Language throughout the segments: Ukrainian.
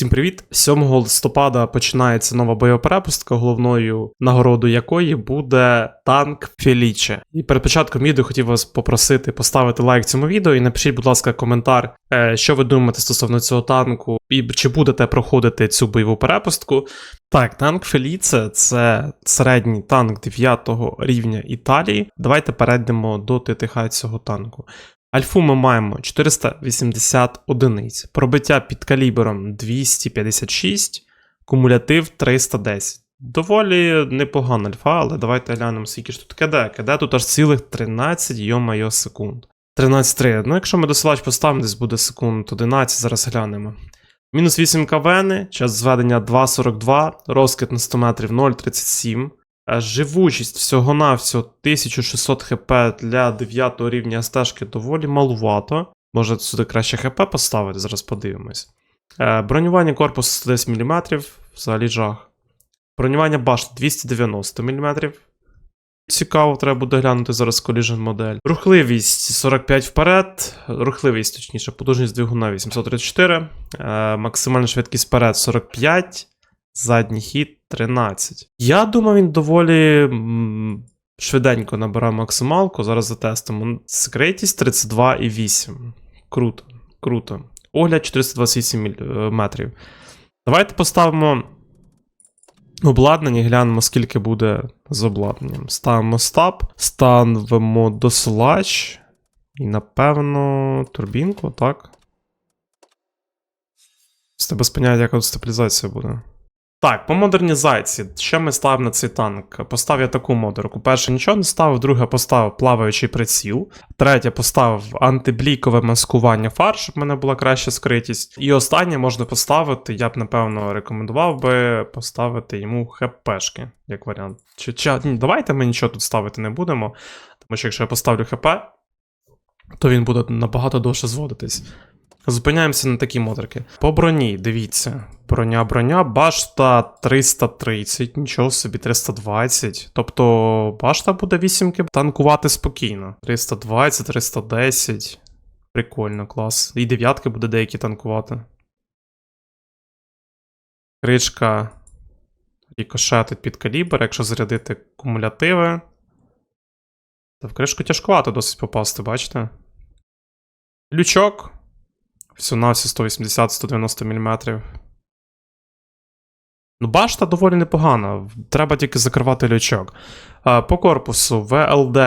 Всім привіт! 7 листопада починається нова бойова перепустка, головною нагородою якої буде танк Феліче. І перед початком відео хотів вас попросити поставити лайк цьому відео і напишіть, будь ласка, коментар, е, що ви думаєте стосовно цього танку, і чи будете проходити цю бойову перепустку. Так, танк Феліце це середній танк 9 рівня Італії. Давайте перейдемо до ТТХ цього танку. Альфу ми маємо 480 одиниць, пробиття під калібром 256, кумулятив 310. Доволі непогана альфа, але давайте глянемо, скільки ж тут КД. КД тут аж цілих 13 йо-майо секунд. 13,3. Ну, якщо ми досилач поставимо, десь буде секунд 11, зараз глянемо. Мінус 8 КВН, час зведення 2,42, розкид на 100 метрів 0,37. Е, Живучість всього-навсього 1600 хп для 9 рівня стежки доволі малувато. Може сюди краще хп поставити, зараз подивимось. Е, Бронювання корпусу 110 мм, взагалі жах. Бронювання башти 290 мм. Цікаво, треба буде глянути зараз Collision модель. Рухливість 45 вперед, рухливість, точніше, потужність двигуна 834, е, максимальна швидкість вперед 45, задній хід 13. Я думаю, він доволі швиденько набирає максималку. Зараз затестимо. Секретність 32,8. Круто, круто. Огляд 428 е, метрів. Давайте поставимо обладнання, глянемо, скільки буде з обладнанням. Ставимо стаб, ставимо досилач. І, напевно, турбінку, так? З тебе поняття, яка стабілізація буде. Так, по модернізації, що ми ставимо на цей танк? Поставив я таку модерку. Перше, нічого не ставив, друге поставив плаваючий приціл. Третє, поставив антиблікове маскування фар, щоб в мене була краща скритість. І останнє можна поставити, я б напевно рекомендував би поставити йому хпшки, як варіант. Чи, чи, ні, давайте ми нічого тут ставити не будемо, тому що якщо я поставлю хп, то він буде набагато довше зводитись. Зупиняємося на такі модерки. По броні, дивіться. Броня, броня, башта 330, нічого собі, 320. Тобто башта буде 8 танкувати спокійно. 320, 310. Прикольно, клас. І дев'ятки буде деякі танкувати. Кришка рікошетить під калібр, якщо зарядити кумулятиви. Та в кришку тяжкувато досить попасти, бачите? Лючок. На 180-190 мм. Ну, башта доволі непогана. Треба тільки закривати лючок. Е, По корпусу ВЛД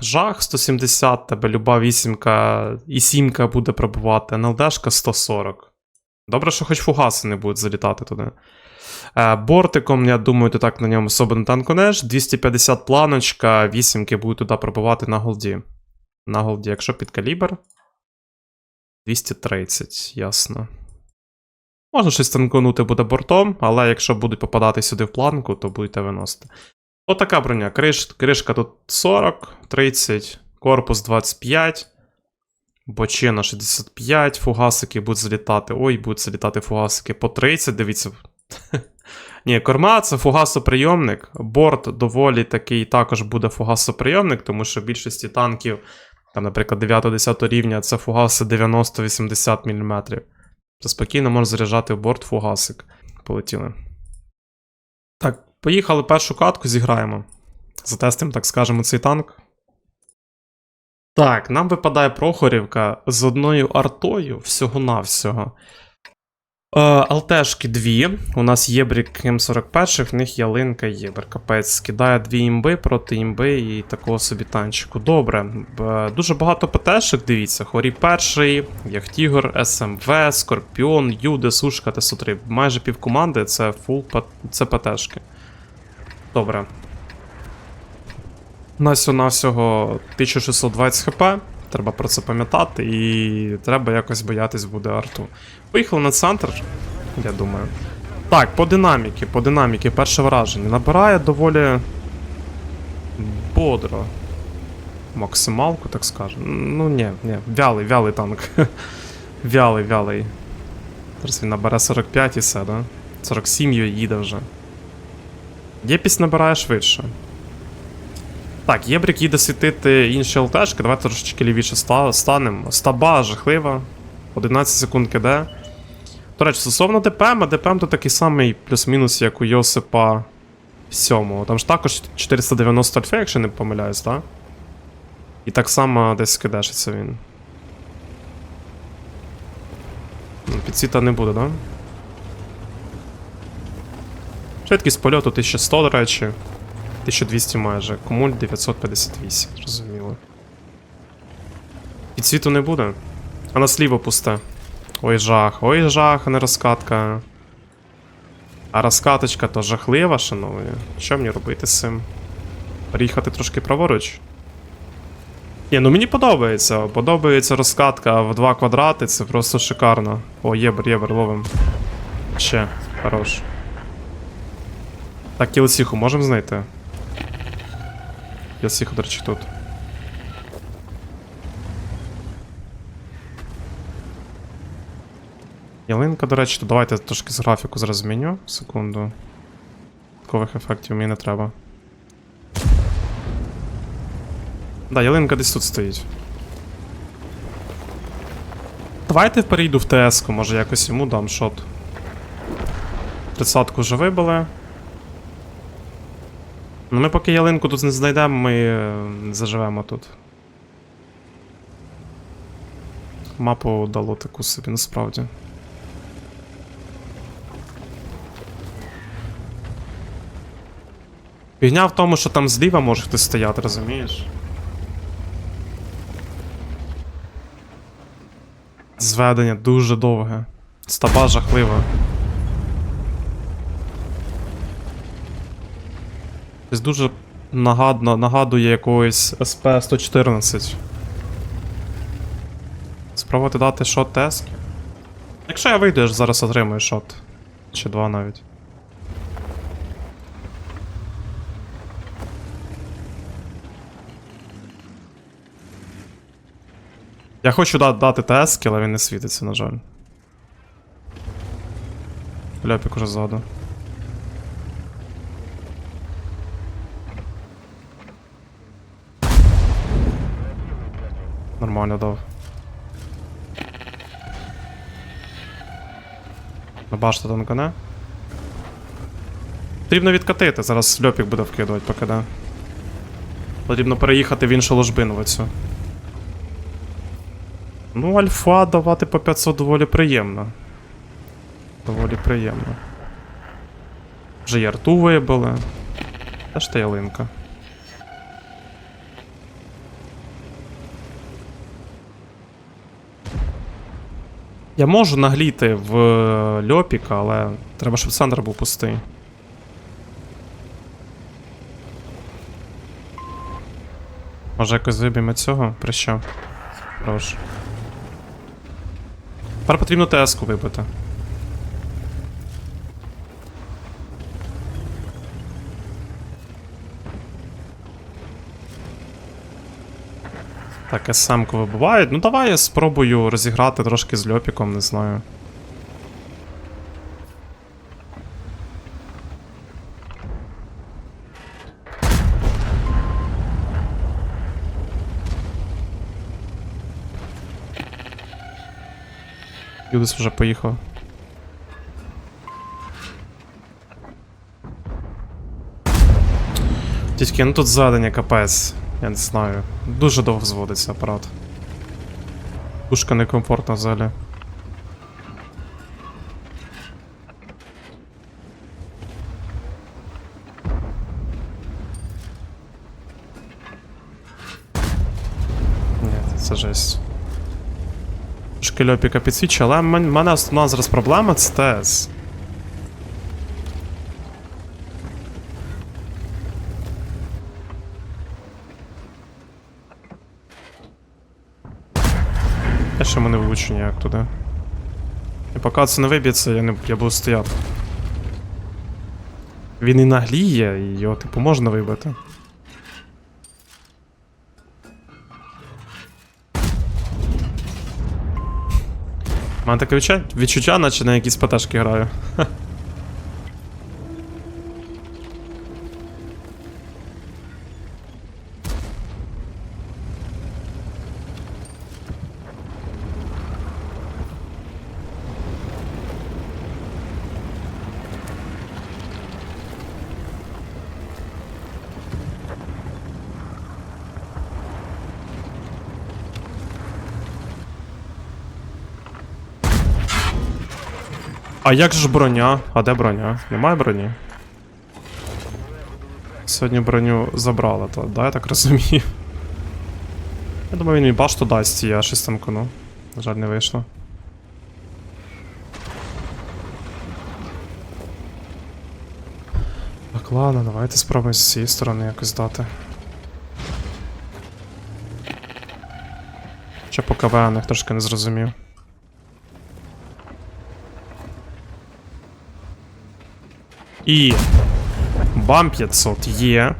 жах 170, тебе люба вісімка і сімка буде пробувати. НЛДшка 140. Добре, що хоч фугаси не будуть залітати туди. Е, Бортиком, я думаю, ти так на ньому особо не танкунеш. 250 планочка, вісімки будуть туди пробувати на голді. На голді, якщо під калібр. 230, ясно. Можна щось танконути буде бортом, але якщо будуть попадати сюди в планку, то будете виносити. Отака броня. Криш, кришка тут 40, 30, корпус 25, бочина 65, фугасики будуть залітати. Ой, будуть залітати фугасики по 30, дивіться. Ні, корма це фугасоприйомник. Борт доволі такий також буде фугасоприйомник, тому що в більшості танків, там, наприклад, 9-10 рівня, це фугаси 90-80 мм. Це спокійно можна заряджати в борт фугасик. Полетіли. Так, поїхали першу катку, зіграємо. Затестимо, так скажемо, цей танк. Так, нам випадає Прохорівка з одною артою всього-навсього. Е, алтешки дві. У нас є брік М41, в них ялинка єбер. Капець. Скидає дві імби проти імби і такого собі танчику. Добре. Дуже багато ПТшек, дивіться. Хорі перший, Яхтігор, СМВ, Скорпіон, Юде, Сушка, ТСУ-3. Майже півкоманди це фул це ПТшки. Добре. Нас всього 1620 хп. Треба про це пам'ятати, і треба якось боятись буде арту. Поїхали на центр, я думаю. Так, по динаміки, по динаміки, перше враження. Набирає доволі бодро. Максималку, так скажемо. Ну, ні, ні, вялий, вялий танк. вялий, вялий. Зараз він набере 45 і все, да? 47 їде вже. Єпісь набирає швидше. Так, Єбрік їде світити інші ЛТшки, давайте трошечки лівіше станемо. Стаба жахлива. 11 секунд киде. До речі, стосовно ДПМ, а ДПМ то такий самий плюс-мінус, як у Йосипа 7. Там ж також 490 альфа, якщо не помиляюсь, так? І так само десь кидешиться він. Ну, Підсвіта не буде, так? Да? Швидкість польоту 1100, до речі. 1200 майже. Кумуль 958, зрозуміло. Підсвіту не буде. А на сліво пусте. Ой, жах, ой, жах, а не розкатка. А розкаточка то жахлива, шановні. Що мені робити з цим? Переїхати трошки праворуч? Ні, ну мені подобається. Подобається розкатка в два квадрати, це просто шикарно. О, єбер, єбер, ловим. Ще, хорош. Так, кілосіху можемо знайти? Кілосіху, до речі, тут. Ялинка, до речі, то давайте трошки з графіку зараз зміню. Секунду. Таких ефектів мені не треба. Да, ялинка десь тут стоїть. Давайте перейду в ТС-ку, може якось йому дам шот. Тридцятку вже вибили. Ну ми поки ялинку тут не знайдемо, ми е, заживемо тут. Мапу дало таку собі насправді. Фігня в тому, що там зліва може хтось стояти, розумієш? Зведення дуже довге. Стаба жахлива. Десь дуже нагадно, нагадує якогось СП-114. Спробувати дати шот тески. Якщо я вийду, я ж зараз отримаю шот. Чи два навіть. Я хочу да- дати тески, але він не світиться, на жаль. Ляпік уже ззаду. Нормально дав. На башта танкане. Потрібно відкатити, зараз льопік буде вкидувати, поки да. Потрібно переїхати в іншу ложбину оцю. Ну, альфа давати по 500 доволі приємно. Доволі приємно. Вже і арту вибили. Де ж та ялинка? Я можу нагліти в льопіка, але треба, щоб центр був пустий. Може якось виб'ємо цього? Прища. Хорош. Тепер потрібно ТС-ку вибити. Так, СМ-ку вибивають. Ну давай я спробую розіграти трошки з льопіком, не знаю. Юдис вже поїхав. Тільки, ну тут задання капець. Я не знаю. Дуже довго зводиться апарат. Пушка некомфортна взагалі. Ні, це жесть. Трошки льопіка підсвічує, але в мен- в мене основна зараз проблема це ТС. Ще мене влучу ніяк туди. І поки це не виб'ється, я не я буду стояти. Він і нагліє, і його, типу, можна вибити. У мене таке відчуття, наче на якісь паташки граю. А як ж броня? А де броня? Немає броні? Сьогодні броню забрали, то, да, я так розумію. Я думаю, він мені башту дасть, я щось там кону. На жаль, не вийшло. Так, ладно, давайте спробуємо з цієї сторони якось дати. Ще по КВН їх трошки не зрозумів. І. Бам 500 є.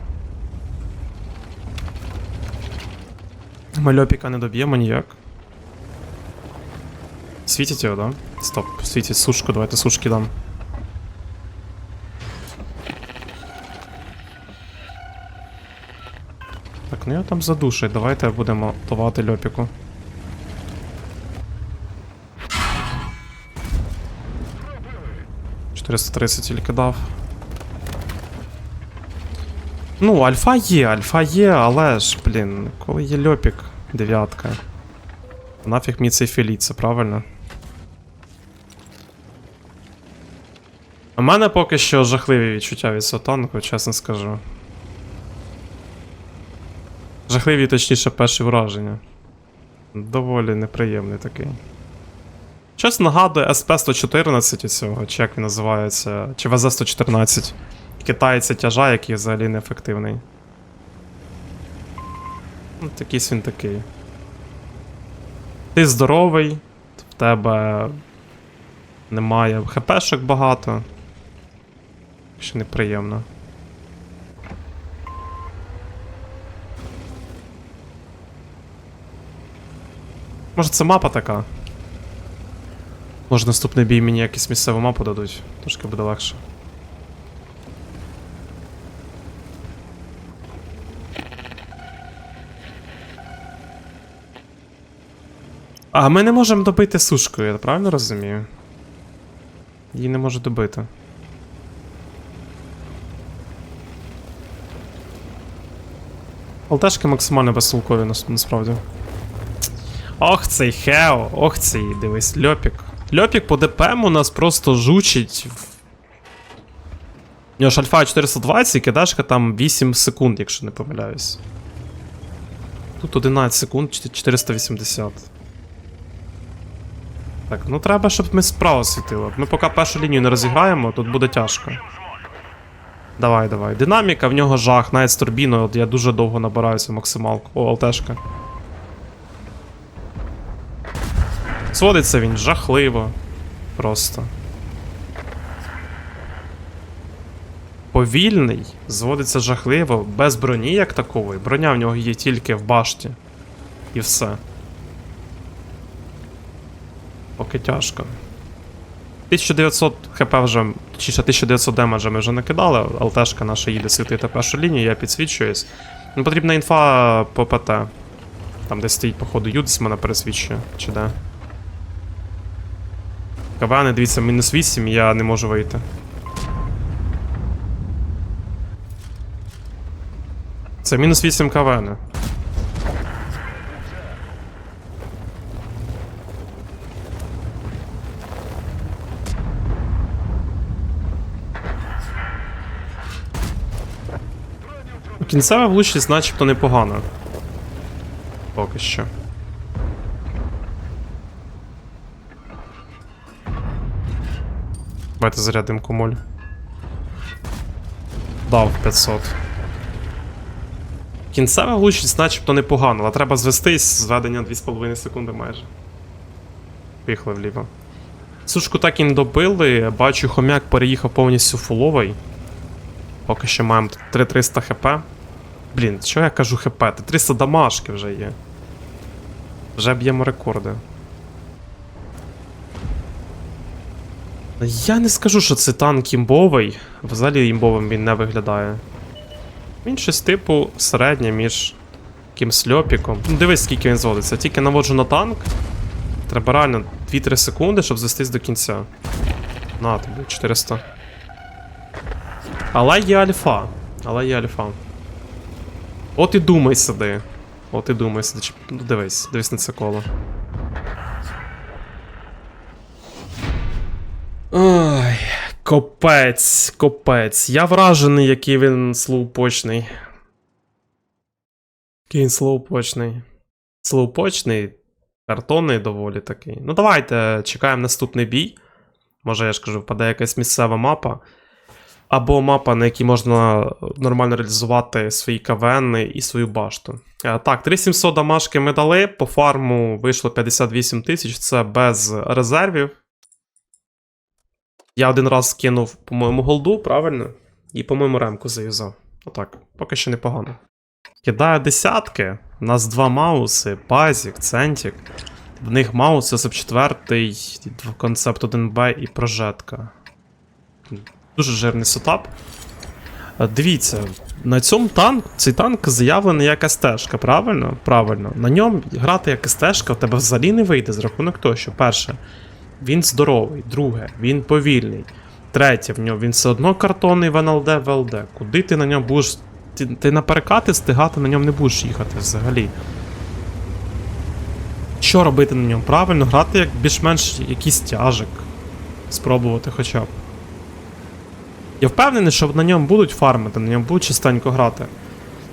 Мальопіка не доб'ємо ніяк. Світить його, да? Стоп, світить сушку, давайте сушки дам. Так, ну я там задушить, давайте будемо товати льопіку. «430 тільки дав. Ну, альфа є, альфа є, але ж, блін, коли є льопік, дев'ятка. Нафіг мені цей філіт, правильно? У мене поки що жахливі відчуття від сотанку, чесно скажу. Жахливі, точніше, перші враження. Доволі неприємний такий. Щось нагадує SP-114 цього, чи як він називається, чи ВЗ-114. Китайця тяжа, який взагалі неефективний. Ну, такийсь він такий. Ти здоровий, в тебе немає хпшок багато. Ще неприємно. Може це мапа така? Може наступний бій мені якусь місцеву мапу дадуть, трошки буде легше. А ми не можемо добити сушкою, я правильно розумію? Її не можу добити. Алтешки максимально безсулкові нас- насправді. Ох, цей Хео, ох цей, дивись, Льопік. Льопік по ДПМ у нас просто жучить. У нього ж альфа 420 і кидашка там 8 секунд, якщо не помиляюсь. Тут 11 секунд, 480. Так, ну треба, щоб ми справа світило. Ми поки першу лінію не розіграємо, тут буде тяжко. Давай, давай. Динаміка, в нього жах, навіть з турбіною, от я дуже довго набираю цю максималку. О, ЛТшка. Сводиться він жахливо. Просто. Повільний, зводиться жахливо, без броні як такової. Броня в нього є тільки в башті. І все. Поки тяжко. 1900 хп вже, ще 1900 демеджа ми вже накидали, ЛТшка наша їде світити першу лінію, я підсвічуюсь. Ну, потрібна інфа по ПТ. Там десь стоїть, походу, Юдс мене пересвічує, чи де. КВН, дивіться, мінус 8, я не можу вийти. Це мінус 8 КВН. Кінцева влучність начебто непогана. Поки що. Давайте зарядимо кумуль. Дав 500. Кінцева влучність начебто непогана, але треба звестись, зведення 2,5 секунди майже. Поїхали вліво. Сушку так і не добили, бачу, хомяк переїхав повністю фуловий. Поки що маємо 3300 хп. Блін, що я кажу хп? Та 300 дамашки вже є. Вже б'ємо рекорди. Я не скажу, що це танк імбовий. Взагалі імбовим він не виглядає. Він щось типу середнє між якимсь льопіком. Ну, дивись, скільки він зводиться. Тільки наводжу на танк. Треба реально 2-3 секунди, щоб звестись до кінця. На, тобі 400. Але є альфа. Але є альфа. От і думай сиди. От і думай сиди. Ну, дивись, дивись на це коло. Ах. Копець, копець. Я вражений, який він слоупочний. Який він слоупочний. Слоупочний, картонний доволі такий. Ну, давайте чекаємо наступний бій. Може, я ж кажу, впаде якась місцева мапа. Або мапа, на якій можна нормально реалізувати свої КВН і свою башту. Е, Так, 3700 дамашки ми дали, по фарму вийшло 58 тисяч, це без резервів. Я один раз кинув, по-моєму, голду, правильно? І, по-моєму, ремку зав'язав. Отак, поки що непогано. Кидаю десятки. У нас два мауси, базік, центік. В них маус СФ4, концепт 1Б і прожетка. Дуже жирний сетап. Е, Дивіться, на цьому танк, цей танк заявлений як СТ-шка, правильно? Правильно. На ньому грати як СТ-шка в тебе взагалі не вийде з рахунок того, що перше, він здоровий, друге, він повільний. Третє, в нього він все одно картонний в НЛД, в ЛД. Куди ти на ньому будеш. Ти, ти на перекати стигати на ньому не будеш їхати взагалі. Що робити на ньому? Правильно, грати як більш-менш якийсь тяжик. Спробувати хоча б. Я впевнений, що на ньому будуть фармити, на ньому будуть частенько грати.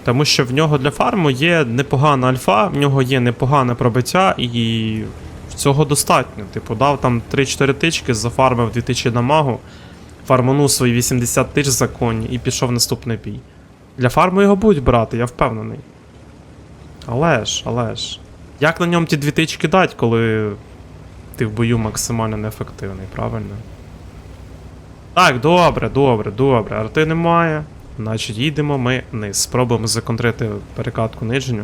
Тому що в нього для фарму є непогана альфа, в нього є непогане пробиття, і цього достатньо. Типу, дав там 3-4 тички, зафармив 2000 дамагу, фарманув свої 80 тисяч за коні і пішов в наступний бій. Для фарму його будуть брати, я впевнений. Але ж, але ж. Як на ньому ті дві тички дать, коли ти в бою максимально неефективний, правильно? Так, добре, добре, добре. Арти немає. Значить, їдемо ми вниз. Спробуємо законтрити перекатку нижню.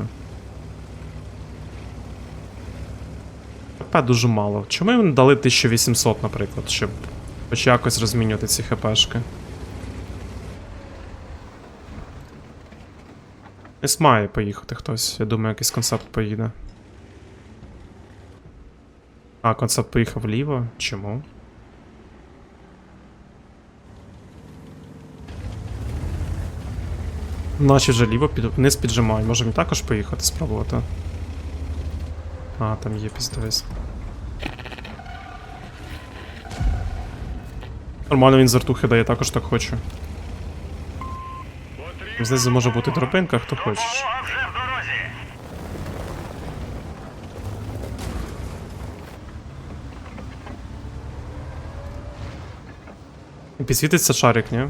ХП дуже мало. Чому їм дали 1800, наприклад, щоб хоч якось розмінювати ці ХПшки? Десь має поїхати хтось. Я думаю, якийсь концепт поїде. А, концепт поїхав вліво. Чому? Наче вже ліво під... вниз піджимай. Можемо також поїхати спробувати. А, там є піздовись. Нормально він з артухи дає, також так хочу. Знизу може бути тропинка, хто хочеш. Підсвітиться шарик, ні?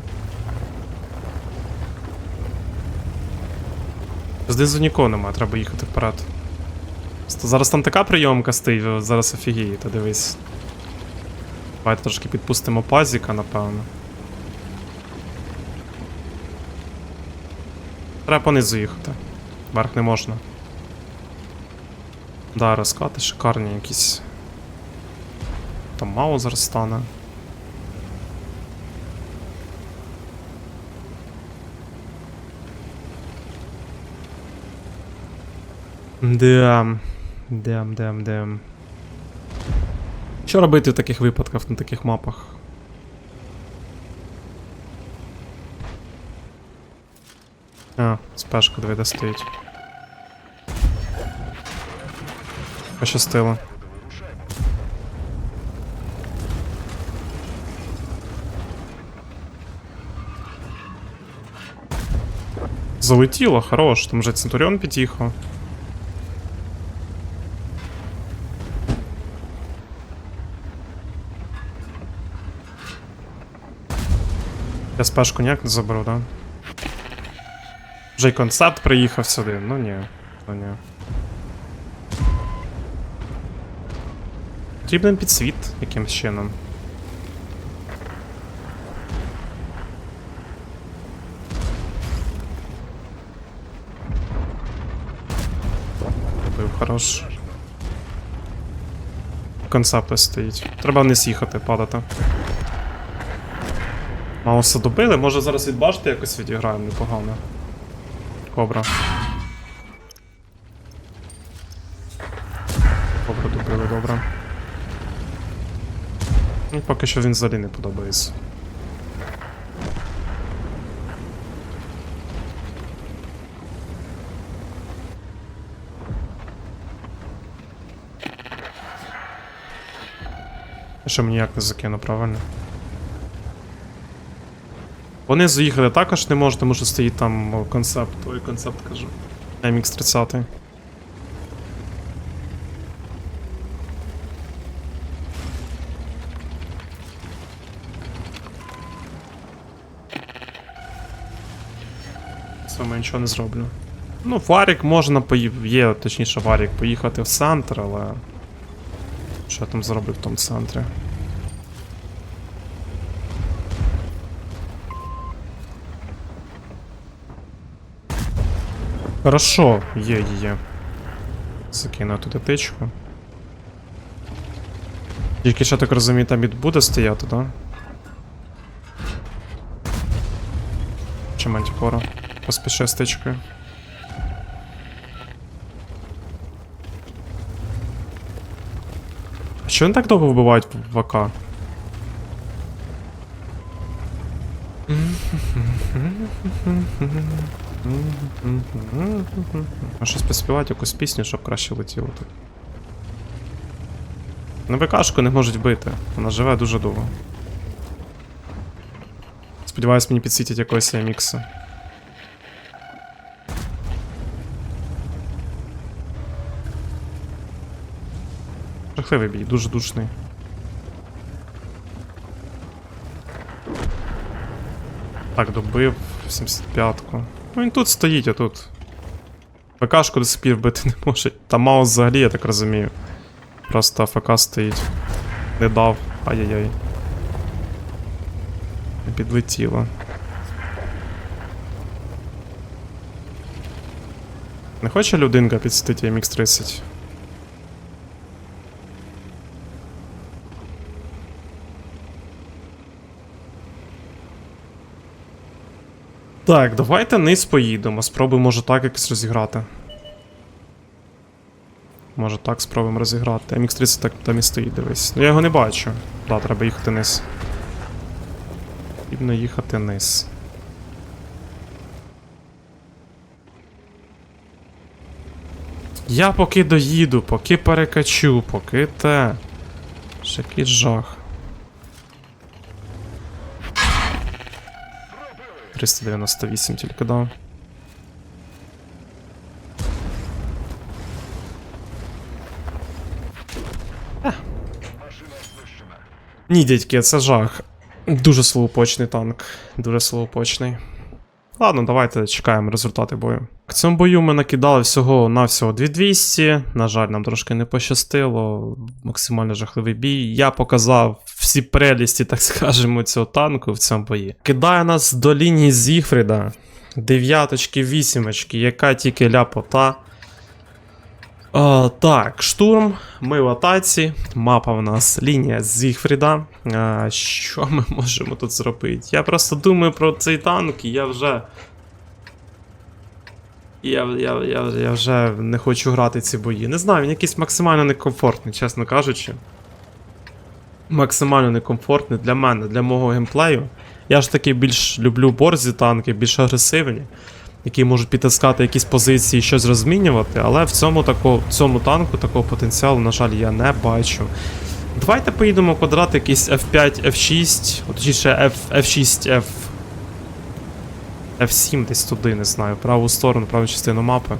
Знизу нікого немає, треба їхати вперед. Зараз там така прийомка стоїть, зараз офігієте, дивись. Давайте трошки підпустимо пазіка, напевно. Треба понизу їхати. Вверх не можна. Да, розкати шикарні якісь. Там зараз стане. Дем. Дем, дем, дем. Що робити в таких випадках на таких мапах? А, спешка де стоїть. Пощастило. Залетіло, хорош, там вже Центуріон під'їхав. Я спешку ніяк не заберу, да? Вже й концепт приїхав сюди. Ну ні, ну ні. Потрібен підсвіт якимсь чином. Добив, хорош. Концепт стоїть. Треба вниз їхати, падати. Мауса добили, може зараз від башти якось відіграємо непогано. Кобра. Кобра добили, добре. Ну, поки що він взагалі не подобається. Що мені ніяк не закину, правильно? Понизу їхати також не може, тому що стоїть там концепт. Ой, концепт кажу. MX 30. Саме нічого не зроблю. Ну, Варік можна поїв... Є, точніше, Варік поїхати в центр, але. Що я там зроблю в тому центрі? Хорошо, є. Закину туди тичку. Тільки що так розумію, там мід буде стояти. Да? Чи мантикора? Поспіши з тичкою. А що вони так довго вбивають в ВК? А щось поспівати якусь пісню, щоб краще летіло тут. На ВКшку не можуть бити, вона живе дуже довго. Сподіваюсь, мені підсвітять якогось мікса. Жахливий бій, дуже душний. Так, добив 75-ку. Ну він тут стоїть, а тут. ФКшку до сих пір вбити не може. Та маус взагалі, я так розумію. Просто АФК стоїть. Не дав. Ай-яй-яй. Не Підлетіло. Не хоче людинка підсвітити MX30? Так, давайте низ поїдемо. Спробуємо, може так якось розіграти. Може так спробуємо розіграти. MX30 так там і стоїть, дивись. Ну я його не бачу. Да, треба їхати низ. Потрібно їхати низ. Я поки доїду, поки перекачу, поки те. Ж який жах. 398 тільки дав. Ні, дядьки, це жах. Дуже слоупочний танк. Дуже слоупочний. Ладно, давайте чекаємо результати бою. В цьому бою ми накидали всього на всього 2200. На жаль, нам трошки не пощастило. Максимально жахливий бій. Я показав всі прелісті, так скажемо, цього танку в цьому бої. Кидає нас до лінії Зіфріда. Дев'яточки, вісімочки, яка тільки ляпота. Так, штурм. Ми в атаці. Мапа в нас лінія з Зігфріда. А, що ми можемо тут зробити? Я просто думаю про цей танк, і я вже. Я, я, я, я вже не хочу грати ці бої. Не знаю, він якийсь максимально некомфортний, чесно кажучи. Максимально некомфортний для мене, для мого геймплею. Я ж таки більш люблю борзі танки, більш агресивні, які можуть підтискати якісь позиції, щось розмінювати, але в цьому, тако, цьому танку такого потенціалу, на жаль, я не бачу. Давайте поїдемо квадрат якийсь F5, F6, от точніше F, F6, F. F7 десь туди, не знаю, праву сторону, праву частину мапи.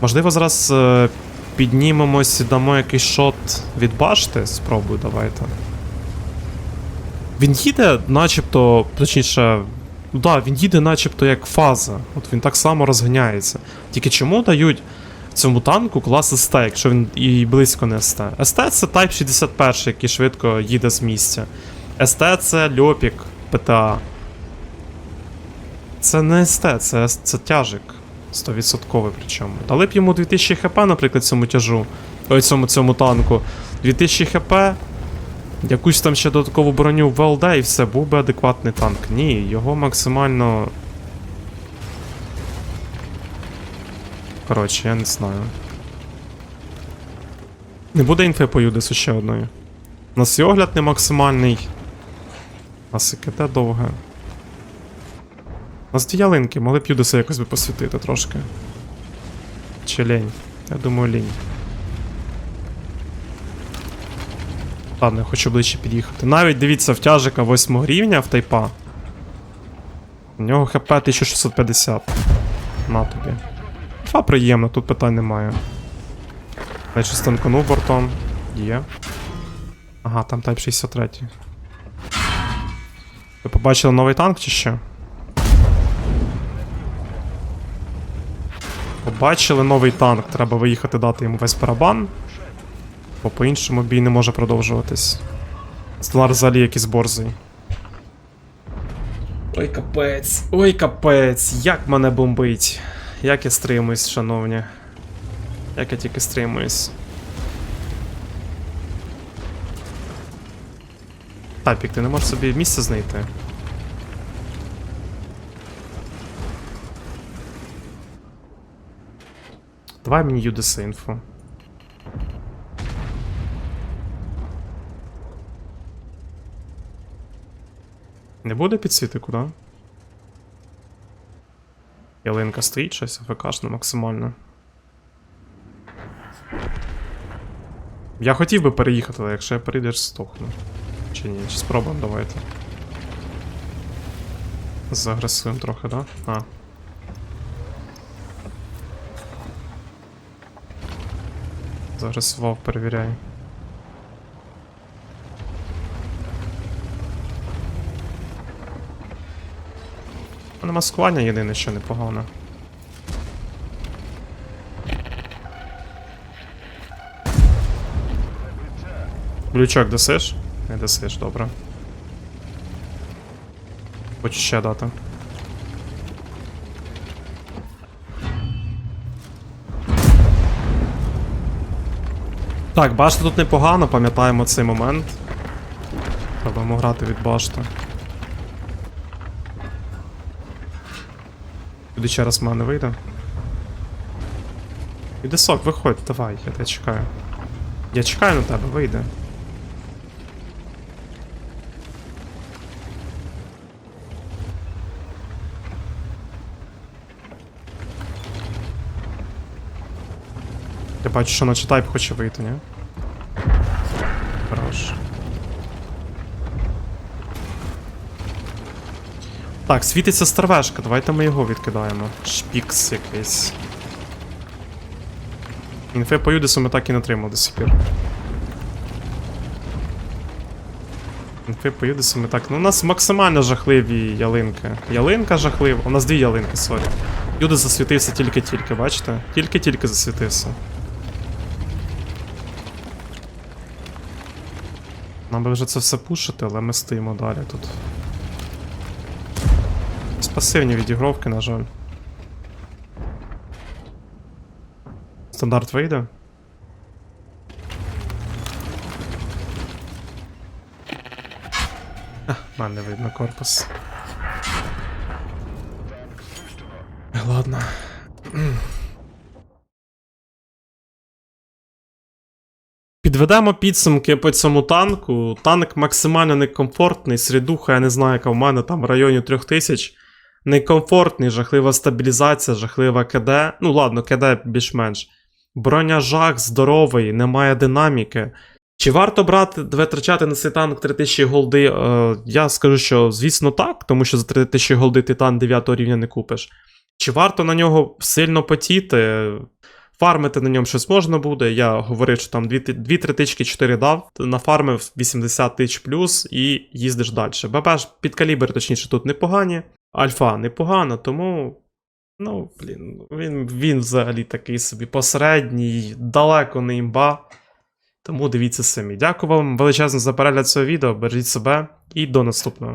Можливо, зараз е, піднімемось дамо якийсь шот від башти. Спробую, давайте. Він їде, начебто, точніше. Ну да, він їде, начебто, як фаза. От він так само розганяється. Тільки чому дають цьому танку клас СТ, якщо він і близько не СТ? СТ це Type 61, який швидко їде з місця. СТ це Льопік ПТА. Це не СТ, це, це тяжик. 100% причому. Дали б йому 2000 хп, наприклад, цьому тяжу. Ой, цьому цьому танку. 2000 хп. Якусь там ще додаткову броню в ВЛД і все, був би адекватний танк. Ні, його максимально. Коротше, я не знаю. Не буде інфи по Юдису ще одної. У нас і огляд не максимальний. У нас і КТ довге. У нас дві ялинки, могли б Юдиса якось би посвітити трошки. Чи лінь? Я думаю, лінь. Ладно, я хочу ближче під'їхати. Навіть дивіться, в тяжика 8 рівня в тайпа. У нього хп 1650. На тобі. Фа приємно, тут питань немає. Значить, станканув бортом. Є. Ага, там Type 63. Ви побачили новий танк чи що? Побачили новий танк, треба виїхати дати йому весь барабан. Бо по-іншому бій не може продовжуватись. Стелар взагалі якийсь борзий. Ой, капець, ой, капець, як мене бомбить. Як я стримуюсь, шановні. Як я тільки стримуюсь. Тапік, ти не можеш собі місце знайти. Давай мені UDS інфу. Не буде підсвітику, да? Ялинка стоїть щось, АФКшно максимально. Я хотів би переїхати, але якщо я перейдеш, стохну. Чи ні? Чи спробуємо давайте. Загресуємо трохи, да? А. Загресував, перевіряй. У мене маскування єдине, що непогано. Блючок досиш? Не досиш, добре. Хочу ще дати. Так, башта тут непогано, пам'ятаємо цей момент. Пробуємо грати від башти. Раз в мене вийде. Іди сок, виходь, давай, я тебе чекаю. Я чекаю на тебе, вийди. Я бачу, що наче тайп хоче вийти, ні? Хорош. Так, світиться старвешка, давайте ми його відкидаємо. Шпікс якийсь. Інфи по Юдису ми так і не отримали до сих пір. Інфи по Юдису ми так. Ну, у нас максимально жахливі ялинки. Ялинка жахлива. У нас дві ялинки, сорі. Юдис засвітився тільки-тільки, бачите? Тільки-тільки засвітився. Нам би вже це все пушити, але ми стоїмо далі тут. Пасивні відігровки, на жаль. Стандарт вийде. Мене видно корпус. Ладно. Підведемо підсумки по цьому танку. Танк максимально некомфортний, срідуха, я не знаю, яка в мене там в районі 3000. Некомфортний, жахлива стабілізація, жахлива КД. Ну ладно, КД більш-менш. Броня жах здоровий, немає динаміки. Чи варто брати витрачати на цей танк 3000 голди? Е, я скажу, що звісно так, тому що за 3000 голди ти танк 9 рівня не купиш. Чи варто на нього сильно потіти? Фармити на ньому щось можна буде. Я говорив, що там 2-3 тички 4 дав, нафармив 80 тисяч плюс і їздиш далі. ББ під калібр, точніше, тут непогані. Альфа непогано, тому. Ну, блін, він, він взагалі такий собі посередній, далеко не імба. Тому дивіться самі. Дякую вам величезно за перегляд цього відео. Бережіть себе і до наступного.